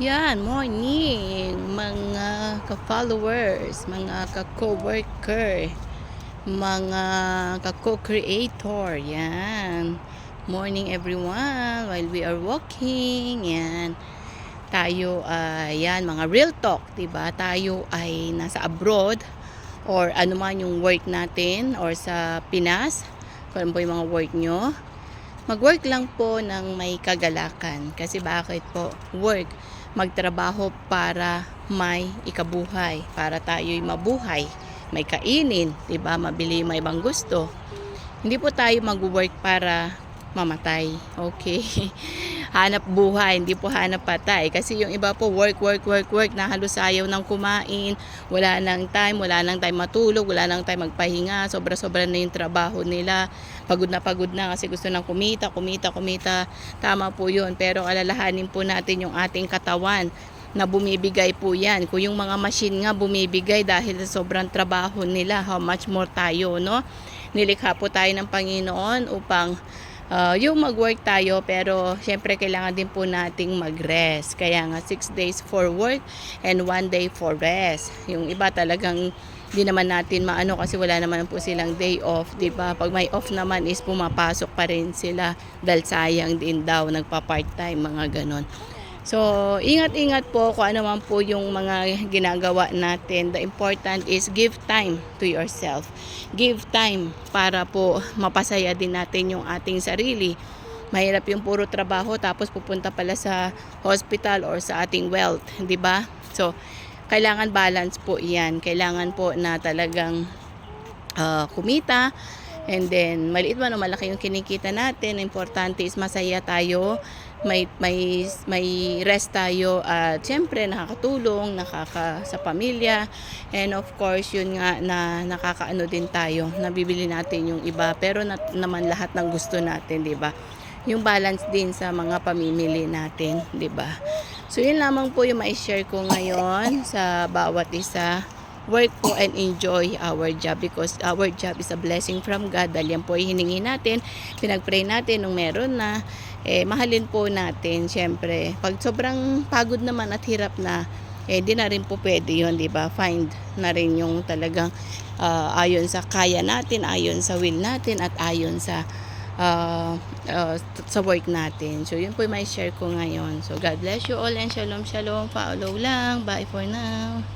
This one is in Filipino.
Yan, morning mga ka-followers, mga ka-coworker, mga ka-co-creator. Yan. Morning everyone while we are walking. Yan. Tayo ay yan mga real talk, 'di ba? Tayo ay nasa abroad or ano man yung work natin or sa Pinas. Kung ano po yung mga work nyo. Mag-work lang po ng may kagalakan. Kasi bakit po? Work magtrabaho para may ikabuhay, para tayo'y mabuhay, may kainin, 'di ba? Mabili may ibang gusto. Hindi po tayo mag-work para mamatay. Okay? hanap buhay, hindi po hanap patay. Kasi yung iba po, work, work, work, work, na halos ayaw ng kumain, wala nang time, wala nang time matulog, wala nang time magpahinga, sobra-sobra na yung trabaho nila. Pagod na pagod na kasi gusto nang kumita, kumita, kumita. Tama po yun. Pero alalahanin po natin yung ating katawan na bumibigay po yan. Kung yung mga machine nga bumibigay dahil sa sobrang trabaho nila, how much more tayo, no? Nilikha po tayo ng Panginoon upang uh, yung mag-work tayo pero syempre kailangan din po nating mag-rest. Kaya nga 6 days for work and 1 day for rest. Yung iba talagang di naman natin maano kasi wala naman po silang day off, 'di ba? Pag may off naman is pumapasok pa rin sila dahil sayang din daw nagpa-part-time mga ganon. So, ingat-ingat po kung ano man po yung mga ginagawa natin. The important is give time to yourself. Give time para po mapasaya din natin yung ating sarili. Mahirap yung puro trabaho tapos pupunta pala sa hospital or sa ating wealth, 'di ba? So, kailangan balance po 'yan. Kailangan po na talagang uh, kumita and then maliit man o malaki yung kinikita natin, importante is masaya tayo may may may rest tayo at syempre nakakatulong nakaka sa pamilya. And of course yun nga na nakakaano din tayo nabibili natin yung iba pero na, naman lahat ng gusto natin di ba? Yung balance din sa mga pamimili natin di ba? So yun lamang po yung ma-share ko ngayon sa bawat isa work po and enjoy our job because our job is a blessing from God dahil yan po ay hiningi natin pinagpray natin nung meron na eh, mahalin po natin, syempre. Pag sobrang pagod naman at hirap na, eh, di na rin po pwede yun, di ba? Find na rin yung talagang uh, ayon sa kaya natin, ayon sa will natin, at ayon sa uh, uh, sa work natin. So, yun po yung may share ko ngayon. So, God bless you all and shalom, shalom. Follow lang. Bye for now.